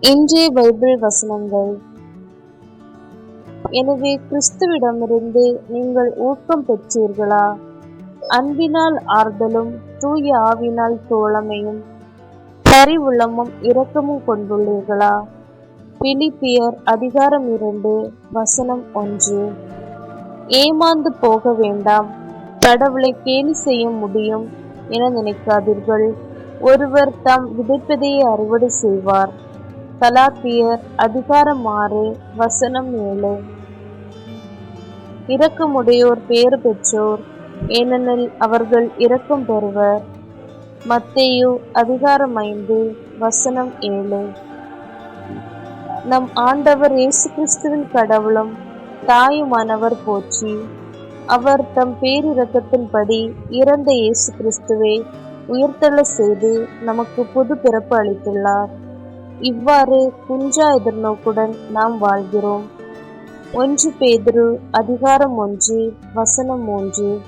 இன்றைய பைபிள் வசனங்கள். எனவே கிறிஸ்துவிடமிருந்து நீங்கள் ஊக்கம் பெற்றீர்களா? அன்பினால் ஆறுதலும் தூய ஆவினால் தோழமையும் பரிவுள்ளமும் இரக்கமும் கொண்டுள்ளீர்களா? பிலிப்பியர் அதிகாரம் இரண்டு வசனம் ஒன்று. ஏமாந்து போக வேண்டாம். கடவுளை கேலி செய்ய முடியும் என நினைக்காதீர்கள். ஒருவர் தாம் விதைப்பதையே அறுவடை செய்வார். கலாத்தியர் அதிகாரம் ஆறு வசனம் ஏழு. இரக்கமுடையோர் பேறு பெற்றோர் ஏனெனில் அவர்கள் இரக்கம் பெறுவர். மத்தேயு அதிகாரம் ஐந்து வசனம் ஏழு. நம் ஆண்டவர் இயேசு கிறிஸ்துவின் கடவுளும் தாயுமானவர் போற்றி அவர் தம் பேரிரக்கத்தின்படி இறந்த இயேசு கிறிஸ்துவை உயிர்த்தெழ செய்து நமக்கு புது பிறப்பு அளித்துள்ளார். இவ்வாறு குஞ்சா எதிர்நோக்குடன் நாம் வாழ்கிறோம். ஒன்று பேதுரு அதிகாரம் ஒன்று வசனம் ஒன்று.